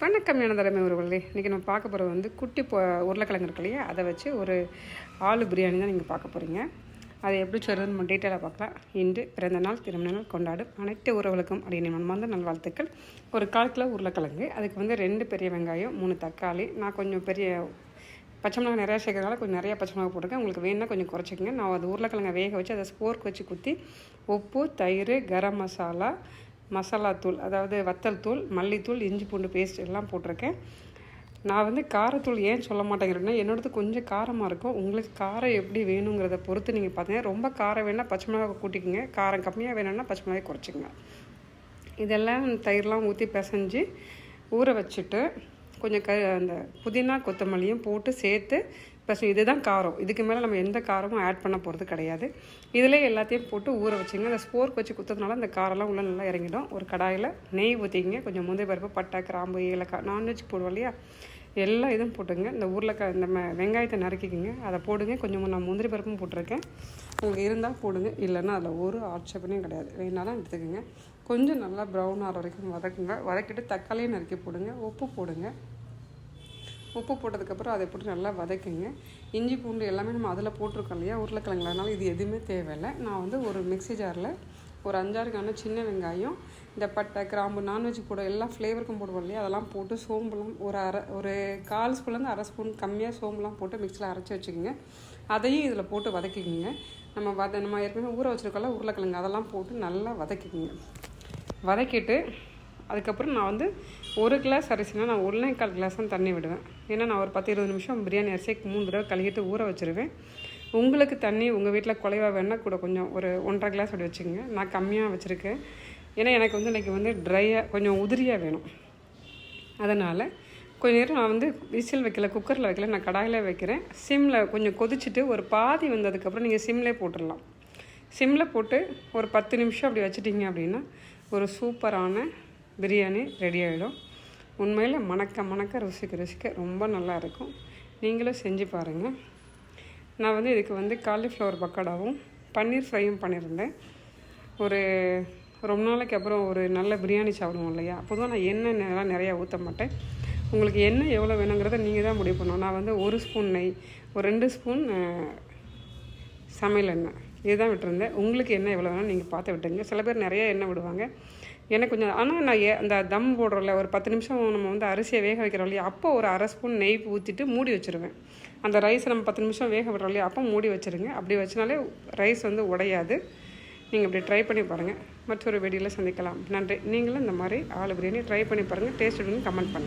வணக்கம் எனதரமே உறவுகளே இன்றைக்கி நம்ம பார்க்க போகிறது வந்து குட்டி பொ உருளைக்கிழங்கு இருக்கு இல்லையா? அதை வச்சு ஒரு ஆலு பிரியாணி தான் நீங்கள் பார்க்க போகிறீங்க அதை எப்படி சொல்கிறதுன்னு நம்ம டீட்டெயிலாக பார்க்கலாம். இன்று பிறந்த நாள் திருமண நாள் கொண்டாடும் அனைத்து உறவுகளுக்கும் அப்படின்னு மனமார்ந்த நல்வாழ்த்துக்கள். ஒரு கால் கிலோ உருளைக்கிழங்கு அதுக்கு வந்து ரெண்டு பெரிய வெங்காயம் மூணு தக்காளி. நான் கொஞ்சம் பெரிய பச்சை மிளகா நிறையா சேர்க்கறதுனால கொஞ்சம் நிறையா பச்சை மிளகா போட்டுருக்கேன் உங்களுக்கு வேணும்னா கொஞ்சம் குறைச்சிக்கங்க. நான் அது உருளைக்கிழங்கை வேக வச்சு அதை ஸ்போர்க் வச்சு குத்தி உப்பு தயிர் கரம் மசாலா மசாலா தூள் அதாவது வத்தல் தூள் மல்லித்தூள் இஞ்சி பூண்டு பேஸ்ட் எல்லாம் போட்டிருக்கேன். நான் வந்து காரத்தூள் ஏன் சொல்ல மாட்டேங்கிறேன்னா என்னோடது கொஞ்சம் காரமாக இருக்கும். உங்களுக்கு காரம் எப்படி வேணுங்கிறத பொறுத்து நீங்கள் பார்த்தீங்கன்னா ரொம்ப காரம் வேணால் பச்சை மிளகா கூட்டிக்கோங்க. காரம் கம்மியாக வேணும்னா பச்சை மிளகாய் குறைச்சிங்க இதெல்லாம் தயிர்லாம் ஊற்றி பிசைஞ்சு ஊற வச்சுட்டு கொஞ்சம் க அந்த புதினா கொத்தமல்லியும் போட்டு சேர்த்து ப்ளஸ் இதுதான் காரம். இதுக்கு மேலே நம்ம எந்த காரமும் ஆட் பண்ண போகிறது கிடையாது. இதிலே எல்லாத்தையும் போட்டு ஊற வச்சுங்க. அந்த ஸ்போர்க் வச்சு குத்துறதுனால அந்த காரெல்லாம் உள்ளே நல்லா இறங்கிடும். ஒரு கடாயில் நெய் ஊற்றிங்க கொஞ்சம் முந்தைய பருப்பு பட்டை கிராம்பு ஏலக்காய் நான்வெஜ் போடுவோம் இல்லையா? எல்லா இதுவும் போட்டுங்க. இந்த உருளைக்காய் இந்த ம வெங்காயத்தை நறுக்கிக்கிங்க. அதை போடுங்க. கொஞ்சம் நான் முந்திரி பருப்பும் போட்டிருக்கேன். உங்களுக்கு இருந்தால் போடுங்க. இல்லைன்னா அதில் ஒரு ஆட்சேபனையும் கிடையாது. வேணாலும் எடுத்துக்கோங்க. கொஞ்சம் நல்லா ப்ரௌன் ஆகிற வரைக்கும் வதக்குங்க. வதக்கிட்டு தக்காளியும் நறுக்கி போடுங்க. உப்பு போடுங்க. உப்பு போட்டதுக்கப்புறம் அதை போட்டு நல்லா வதக்குங்க. இஞ்சி பூண்டு எல்லாமே நம்ம அதில் போட்டிருக்கோம் இல்லையா? உருளைக்கிழங்குல. அதனால் இது எதுவுமே தேவையில்லை. நான் வந்து ஒரு மிக்ஸி ஜாரில் ஒரு அஞ்சாறு அஞ்சாறுக்கான சின்ன வெங்காயம் இந்த பட்டை கிராம்பு நான்வெஜ் போட எல்லா ஃப்ளேவருக்கும் போடுவோம் இல்லையா? அதெல்லாம் போட்டு சோம்புலாம் ஒரு அரை ஒரு கால் ஸ்பூன்லேருந்து அரை ஸ்பூன் கம்மியாக சோம்புலாம் போட்டு மிக்சியில் அரைச்சி வச்சுக்கோங்க. அதையும் இதில் போட்டு வதக்கிக்கிங்க. நம்ம வத நம்ம ஏற்கனவே ஊற வச்சுருக்கோம்ல உருளைக்கிழங்கு அதெல்லாம் போட்டு நல்லா வதக்கிக்கிங்க. வதக்கிட்டு அதுக்கப்புறம் நான் வந்து ஒரு கிளாஸ் அரிசினா நான் ஒன்றே கால் கிளாஸ் தான் தண்ணி விடுவேன். ஏன்னா நான் ஒரு பத்து இருபது நிமிஷம் பிரியாணி அரிசிக்கு மூணு தடவை கழுகிட்டு ஊற வச்சுருவேன். உங்களுக்கு தண்ணி உங்கள் வீட்டில் குலைவாக வேணால் கூட கொஞ்சம் ஒரு ஒன்றரை கிளாஸ் அப்படி வச்சுக்கோங்க. நான் கம்மியாக வச்சுருக்கேன். ஏன்னா எனக்கு வந்து இன்றைக்கி வந்து ட்ரையாக கொஞ்சம் உதிரியாக வேணும். அதனால் கொஞ்ச நேரம் நான் வந்து விசில் வைக்கல குக்கரில் வைக்கல நான் கடாயில் வைக்கிறேன். சிம்மில் கொஞ்சம் கொதிச்சுட்டு ஒரு பாதி வந்ததுக்கப்புறம் நீங்கள் சிம்லேயே போட்டுடலாம். சிம்மில் போட்டு ஒரு பத்து நிமிஷம் அப்படி வச்சுட்டிங்க அப்படின்னா ஒரு சூப்பரான பிரியாணி ரெடி ஆகிடும் உண்மையில் மணக்க மணக்க ருசிக்க ருசிக்க ரொம்ப நல்லா இருக்கும். நீங்களும் செஞ்சு பாருங்கள் நான் வந்து இதுக்கு வந்து காலிஃப்ளவர் பக்கோடாவும் பன்னீர் ஃப்ரையும் பண்ணியிருந்தேன். ஒரு ரொம்ப நாளைக்கு அப்புறம் ஒரு நல்ல பிரியாணி சாப்பிடுவோம் இல்லையா? அப்போ தான் நான் எண்ணெய் எல்லாம் நிறையா ஊற்ற மாட்டேன். உங்களுக்கு எண்ணெய் எவ்வளோ வேணுங்கிறத நீங்கள் தான் முடிவு பண்ணணும். நான் வந்து ஒரு ஸ்பூன் நெய் ஒரு ரெண்டு ஸ்பூன் சமையல் எண்ணெய். இதுதான் விட்டுருந்தேன். உங்களுக்கு என்ன எவ்வளோ வேணும் நீங்கள் பார்த்து விட்டுங்க சில பேர் நிறைய எண்ணெய் விடுவாங்க. எனக்கு கொஞ்சம் ஆனால் நான் ஏ அந்த தம் போடுறோம்ல ஒரு பத்து நிமிஷம் நம்ம வந்து அரிசியை வேக வைக்கிறோம் இல்லையா? அப்போ ஒரு அரை ஸ்பூன் நெய் ஊற்றிட்டு மூடி வச்சுருவேன். அந்த ரைஸ் நம்ம பத்து நிமிஷம் வேக விடுறோம் இல்லையா? அப்போ மூடி வச்சுருங்க. அப்படி வச்சினாலே ரைஸ் வந்து உடையாது. நீங்கள் இப்படி ட்ரை பண்ணி பாருங்கள் மற்றொரு வீடியோவில் சந்திக்கலாம். நன்றி. நீங்களும் இந்த மாதிரி ஆலு பிரியாணி ட்ரை பண்ணி பாருங்கள் டேஸ்ட் கமெண்ட் பண்ணுங்கள்